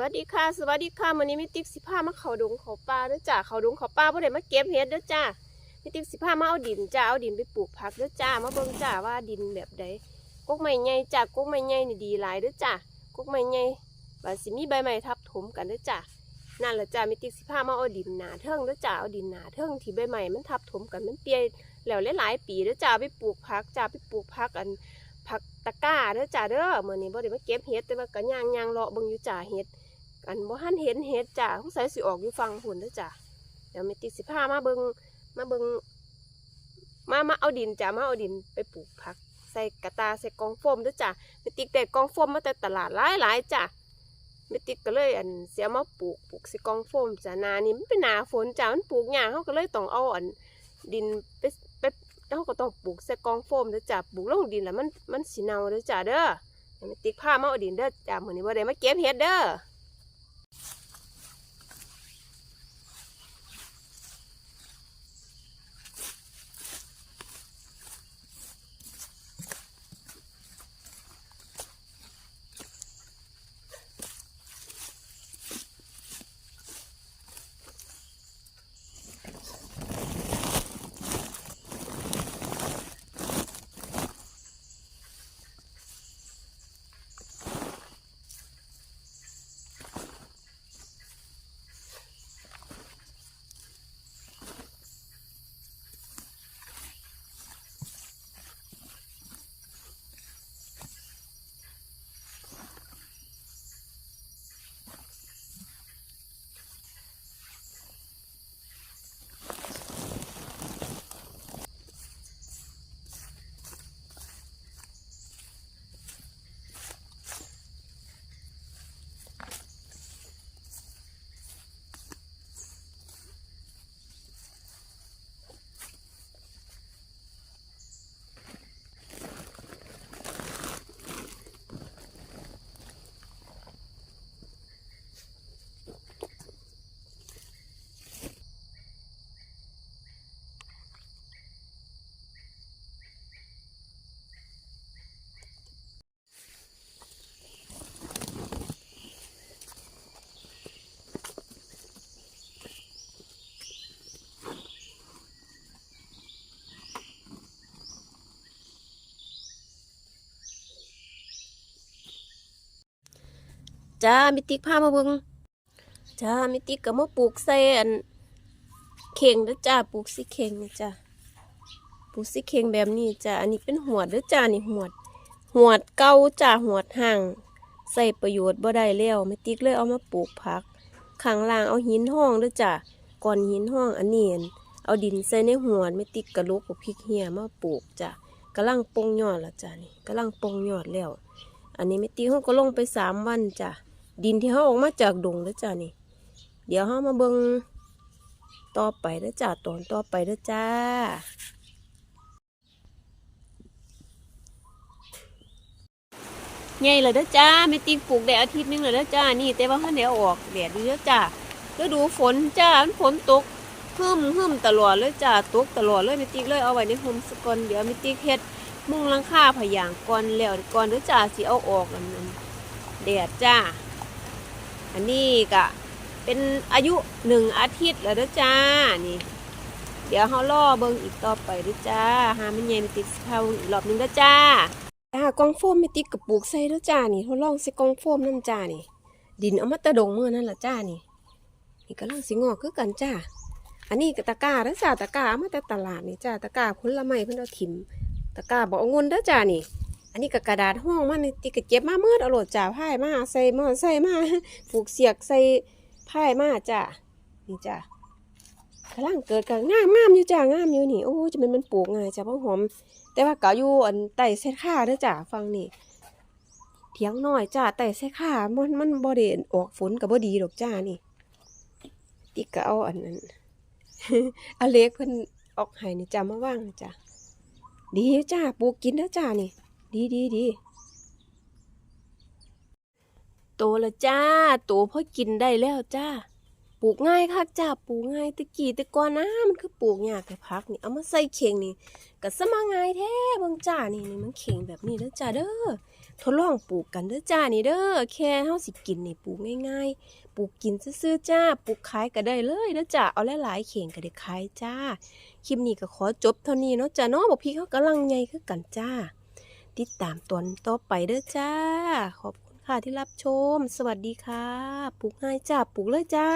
วัสดีค่ะ สวัสดีค่ะมื้อนี้ม่ติ๊กสิพามาเขาดงเขาปลาเด้อจ้าเขาดงเขาปลาบ่ได้มาเก็บเห็ดเด้อจ้าม่ติ๊กสิพามาเอาดินจ้าเอาดินไปปลูกผักเด้อจ้ามาเบิ่งจ้าว่าดินแบบใดกกไม้ใหญ่จ้ากกไม้ใหญ่นี่ดีหลายเด้อจ้ากกไม้ใหญ่ว่าสิมีใบไม้ทับถมกันเด้อจ้านั่นแหละจ้าม่ติ๊กสิพามาเอาดินหนาเทิงเด้อจ้าเอาดินหนาเทิงที่ใบไม้มันทับถมกันมันเปียแล้วหลายๆปีเด้อจ้าไปปลูกผักจ้าไปปลูกผักอันผักตะกร้าเด้อจ้าเด้อมื้อนี้บ่ได้มาเก็บเห็ดแต่ว่าก็ย่างย่างเลาะเบิ่งอยู่จ้าเห็ด อันบ่ทันเห็นเห็ดจ้าสงสัยสิออกอยู่ฟังหุ่นเด้อจ้าเดี๋ยวแม่ติ๊กสิพามาเบิงมาเบิงมามาเอาดินจ้ามาเอาดินไปปลูกผัก ใส่กระตาใส่กองโฟมด้อจ้าม่ติ๊กได้กองโฟมมาแต่ตลาดหลายหลายๆจ้าม่ติ๊กก็เลยอันเสียมาปลูกปลูกใส่กองโฟมจ้านานี่มันเป็นนาฝนจ้ามันปลูกยาเฮาก็เลยต้องเอาอันดินไปไปเฮาก็ต้องปลูกใส่กองโฟมด้อจ้าปลูกลงดินแล้วมันมันสิเน่าด้อจ้าเด้อเดี๋ยวแม่ติ๊กพามาเอาดินเด้อจ้ามื้อนี้บ่ได้มาเก็บเห็ดเด้อ จ้ามิติกพามาเบิงจ้ามิติกก็มาปลูกใส่อันเข่งเด้อจ้าปลูกสิเข่งนี่จ้าปลูกสิเข่งแบบนี้จ้าอันนี้เป็นหวดเด้อจ้านี่หวดหวดเก่าจ้าหวดห่างใส่ประโยชน์บ่ได้แล้วมิติกเลยเอามาปลูกผักข้างล่างเอาหินห้องเด้อจ้าก่อนหินห้องอันนี้อั่นเอาดินใส่ในหวดมิติกกระลุกกับพริกเหี่ยมาปลูกจ้ากำลังปงยอดละจ้านี่กำลังปงยอดแล้ว อันนี้มิติเขาก็ลงไปสามวันจ้ะ ดินที่เขาออกมาจากดงแล้วจ้านี่ เดี๋ยวเขามาเบิงต่อไปแล้วจ้าตอนต่อไปแล้วจ้า ใหญ่เลยเด้อจ้าไม่ติงปลูกได้อาทิตย์นึงเลยเด้อจ้า นี่แต่ว่าเขาเดี๋ยวออกแดดอยู่เด้อจ้าฤดูฝนจ้าฝนตกหึมหึมตลอดเลยจ้าตกตลอดเลยไม่ติงเลยเอาไว้ในโฮมสกอนเดี๋ยวไม่ติงเฮ็ดมุงลังคาผยางก่อนแล้วก่อนเด้อจ้าสิเอาออกอันนั้นแดดจ้า อันนี้ก็เป็นอายุหนึ่งอาทิตย์แล้วเด้อจ้านี่ เดี๋ยวเขาล่อเบิงอีกต่อไปเด้อจ้าหามันใหญ่ไม่ติดเท่าอีกรอบหนึงเด้อจ้าอ่ากองโฟมไม่ติดกับปลูกใส่เด้อจ้านี่ทดลองใส่กองโฟมนั่นจ้านี่ ดินเอามาตะดงเมือนั่นละจ้านี่นี่กำลังสิงอกคือกันจ้าอันนี้ก็ตะกร้าเด้อจ้าตะกร้าเอามาแต่ตลาดนี่จ้าตะกร้าผลไม้เพิ่นเอาถิ่มตะกร้าบอาเงินเด้อจ้านี่ นนี้ก็กระดาษห้องมันติกเก็บมาเมื่อเอาโหลดจ้าพายมาใส่หม้อใส่มาผูกเสียกใส่พายมาจ้านี่จ้ากำลังเกิดกับงามงามอยู่จ้างามอยู่นี่โอ้จะเป็นมันปลูกง่ายจ้าเพราะหอม แต่ว่าเก่าอยู่อันไต่เส้ค่าเด้อจ้าฟังนี่เถียงน้อยจ้าไต่เส้ค่ามันมันบ่ได้ออกฝนกับบ่ดีดอกจ้านี่ติก็เอาอันนั้นอเล็กเพิ่นออกให้นี่จ้ามาว่างจ้าดีอยู่จ้าปลูกกินเด้อจ้านี่ ดีดีดีโตแล้วจ้า โตพอกินได้แล้วจ้า ปลูกง่ายคัะจ้า ปลูกง่ายตะกี้ตะก่อนนะมันคือปลูกยากแต่พักนี่ เอามาใส่เข่งนี่ก็สมาง่ายแท้บางจ้านี่นี่มันเข่งแบบนี้เด้อจ้าเด้อ ทดลองปลูกกันเด้อจ้านี่เด้อ แค่เฮาสิกินนี่ปลูกง่ายๆ ปลูกกินซื่อๆจ้า ปลูกขายก็ได้เลยนะจ้า เอาหลายๆเข่งก็ได้ขายจ้า คลิปนี้ก็ขอจบเท่านี้เนาะจ้าเนาะบอกพี่เขากำลังไงคือกันจ้า ติดตามตอนต่อไปเด้อจ้า ขอบคุณค่ะที่รับชม สวัสดีค่ะ ปลูกง่ายจ้า ปลูกเลยจ้า